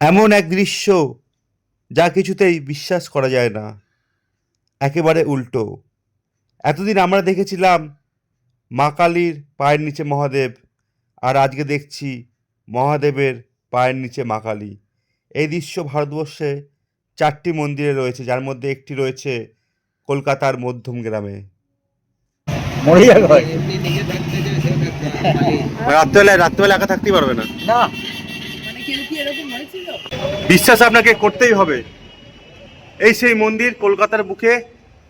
এমন এক দৃশ্য যা কিছুতেই বিশ্বাস করা যায় না। একেবারে উল্টো। এতদিন আমরা দেখেছিলাম মা কালীর পায়ের নিচে মহাদেব আর আজকে দেখছি মহাদেবের পায়ের নিচে মা কালী। এই দৃশ্য ভারতবর্ষে চারটি মন্দিরে রয়েছে যার মধ্যে একটি রয়েছে কলকাতার মধ্যম গ্রামে। রাত্রেবেলায় রাত্রেবেলা একা থাকতেই পারবে না। বিশ্বাস আপনাকে করতেই হবে। এই সেই মন্দির কলকাতার বুকে,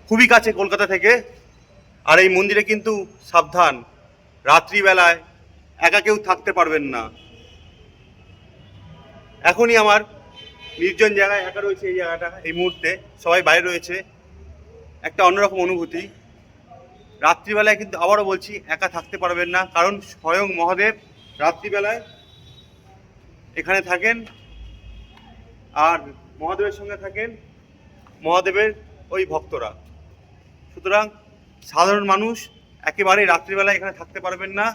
খুবই কাছে কলকাতা থেকে। আর এই মন্দিরে কিন্তু সাবধান। রাত্রিবেলায় একা কেউ থাকতে পারবেন না। এখনই আমার নির্জন জায়গায় একা রয়েছে এই জায়গাটা, এই মুহূর্তে। সবাই বাইরে রয়েছে। একটা অন্যরকম অনুভূতি। রাত্রিবেলায় কিন্তু আবারও বলছি, একা থাকতে পারবেন না। কারণ স্বয়ং মহাদেব রাত্রিবেলায় এখানে থাকেন আর মহাদেবের সঙ্গে থাকেন মহাদেবের ওই ভক্তরা। সুতরাং সাধারণ মানুষ একেবারেই রাত্রিবেলায় এখানে থাকতে পারবেন না।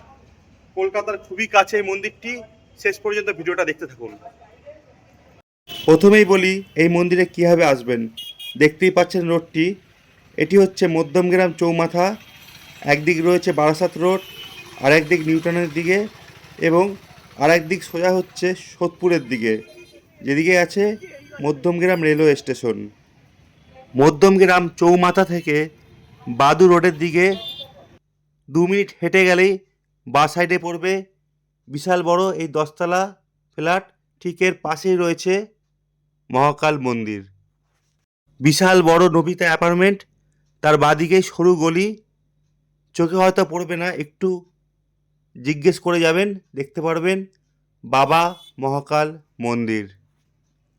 কলকাতার খুবই কাছে এই মন্দিরটি। শেষ পর্যন্ত ভিডিওটা দেখতে থাকুন। প্রথমেই বলি, এই মন্দিরে কীভাবে আসবেন? দেখতেই পাচ্ছেন রোডটি। এটি হচ্ছে মধ্যমগ্রাম চৌমাথা। একদিক রয়েছে বারাসাত রোড আর একদিক নিউটনের দিকে এবং আর একদিক সোজা হচ্ছে সোদপুরের দিকে, যেদিকে আছে মধ্যমগ্রাম রেলওয়ে স্টেশন। মধ্যমগ্রাম চৌমাথা থেকে বাদু রোডের দিকে দু মিনিট হেঁটে গেলেই বা সাইডে পড়বে বিশাল বড় এই দশতলা ফ্ল্যাট, ঠিক এর পাশেই রয়েছে মহাকাল মন্দির। বিশাল বড় নবিতা অ্যাপার্টমেন্ট, তার বাদিকেই সরু গলি, চোখে হয়তো পড়বে না, একটু জিজ্ঞেস করে যাবেন দেখতে পারবেন বাবা মহাকাল মন্দির।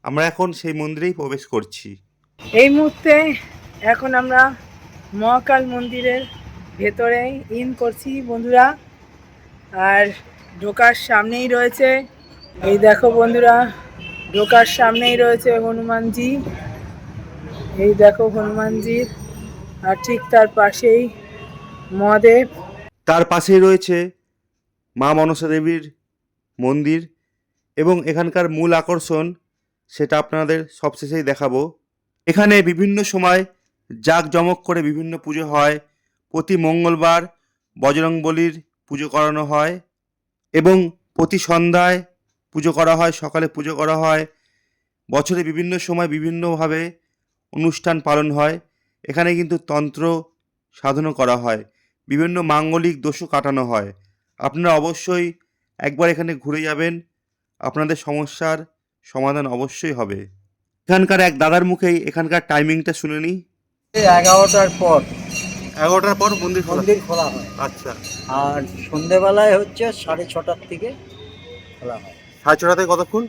আমরা এখন সেই মন্দিরেই প্রবেশ করছি। এই মুহূর্তে এখন আমরা মহাকাল মন্দিরের ভেতরে ইন করছি বন্ধুরা। আর ঢোকার সামনেই রয়েছে এই দেখো বন্ধুরা ঢোকার সামনেই রয়েছে হনুমানজি। এই দেখো হনুমানজি আর ঠিক তার পাশেই মহাদেব। তার পাশেই রয়েছে মা মনসা দেবীর মন্দির এবং এখানকার মূল আকর্ষণ সেটা আপনাদের সবশেষেই দেখাবো। এখানে বিভিন্ন সময় জাঁকজমক করে বিভিন্ন পুজো হয়। প্রতি মঙ্গলবার বজরংবলির পুজো করানো হয় এবং প্রতি সন্ধ্যায় পুজো করা হয়, সকালে পুজো করা হয়। বছরে বিভিন্ন সময় বিভিন্নভাবে অনুষ্ঠান পালন হয়। এখানে কিন্তু তন্ত্র সাধনও করা হয়। বিভিন্ন মাঙ্গলিক দোষও কাটানো হয়। আপনারা অবশ্যই একবার এখানে ঘুরে যাবেন। আপনাদের সমস্যার সমাধান অবশ্যই হবে। এখানকার এক দাদার মুখেই এখানকার টাইমিংটা শুনে নিই। এগারোটার পর। এগারোটার পর মন্দির খোলা? মন্দির খোলা হয়। আচ্ছা। আর সন্ধেবেলায় হচ্ছে সাড়ে ছটার থেকে খোলা হয়। সাড়ে ছটা থেকে কতক্ষণ?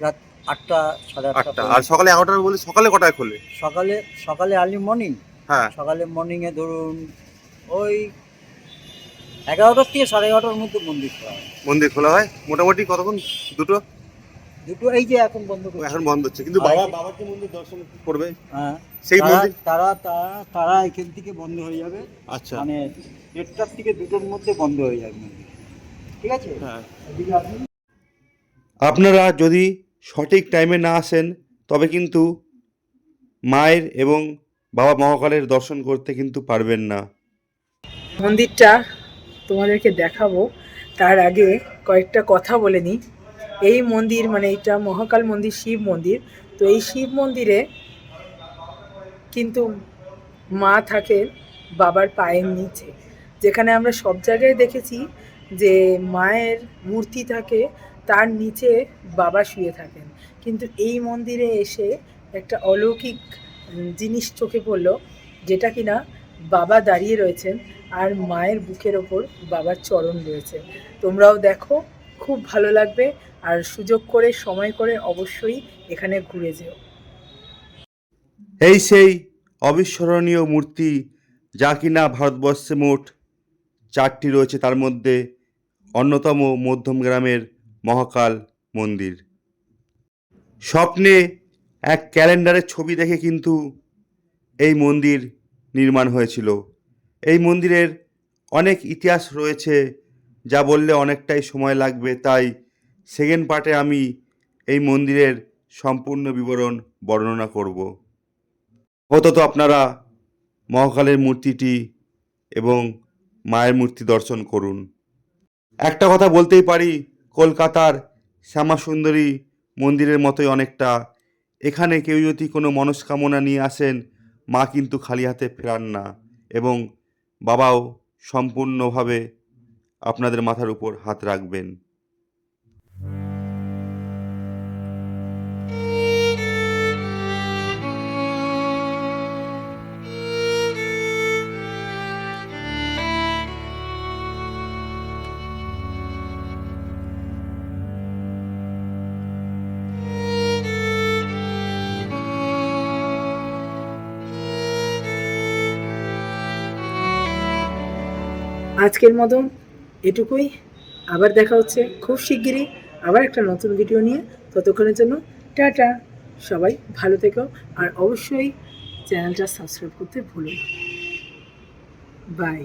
রাত আটটা সাড়ে আটটা আটটা। আর সকালে এগারোটার বলে সকালে কটায় খোলে? সকালে সকালে আর্লি মর্নিং হ্যাঁ। সকালে মর্নিংয়ে ধরুন ওই এগারোটার থেকে সাড়ে এগারোটার মধ্যে মন্দির খোলা হয়। মন্দির খোলা হয়? মোটামুটি কতক্ষণ? দুটো? দুটো এই যে এখন বন্ধ করছে। এখন বন্ধ হচ্ছে কিন্তু বাবা বাবা কি মন্দির দর্শন করবে? হ্যাঁ। সেই তারা- মন্দির তারা তারা তারা এখান থেকে বন্ধ হয়ে যাবে। আচ্ছা। মানে দেড়টার থেকে দুটোর মধ্যে বন্ধ হয়ে যাবে ঠিক আছে? হ্যাঁ। আপনারা যদি সঠিক টাইমে না আসেন তবে কিন্তু মায়ের এবং বাবা মহাকালের দর্শন করতে কিন্তু পারবেন না। মন্দিরটা তোমাদেরকে দেখাবো। তার আগে কয়েকটা কথা বলে নিই। এই মন্দির মানে এটা মহাকাল মন্দির, শিব মন্দির। তো এই শিব মন্দিরে কিন্তু মা থাকে বাবার পায়ের নিচে। যেখানে আমরা সব জায়গায় দেখেছি যে মায়ের মূর্তি থাকে, তার নিচে বাবা শুয়ে থাকেন। কিন্তু এই মন্দিরে এসে একটা অলৌকিক জিনিস চোখে পড়ল, যেটা কিনা বাবা দাঁড়িয়ে রয়েছেন আর মায়ের বুকের ওপর বাবার চরণ রয়েছে। তোমরাও দেখো, খুব ভালো লাগবে। আর সুযোগ করে, সময় করে অবশ্যই এখানে ঘুরে যেও। এই সেই অবিস্মরণীয় মূর্তি যা কিনা ভারতবর্ষে মোট চারটি রয়েছে, তার মধ্যে অন্যতম মধ্যম গ্রামের মহাকাল মন্দির। স্বপ্নে এক ক্যালেন্ডারের ছবি দেখে কিন্তু এই মন্দির নির্মাণ হয়েছিল। এই মন্দিরের অনেক ইতিহাস রয়েছে যা বললে অনেকটাই সময় লাগবে। তাই সেকেন্ড পার্টে আমি এই মন্দিরের সম্পূর্ণ বিবরণ বর্ণনা করব। আপাতত আপনারা মহাকালের মূর্তিটি এবং মায়ের মূর্তি দর্শন করুন। একটা কথা বলতেই পারি, কলকাতার শ্যামা সুন্দরী মন্দিরের মতোই অনেকটা। এখানে কেউ যদি কোনো মনস্কামনা নিয়ে আসেন, মা কিন্তু খালি হাতে ফেরান না এবং বাবাও সম্পূর্ণভাবে আপনাদের মাথার উপর হাত রাখবেন। আজকের মতন এটুকুই। আবার দেখা হচ্ছে খুব শিগগিরই আবার একটা নতুন ভিডিও নিয়ে। ততক্ষণের জন্য টাটা। সবাই ভালো থেকো আর অবশ্যই চ্যানেলটা সাবস্ক্রাইব করতে ভুলো বাই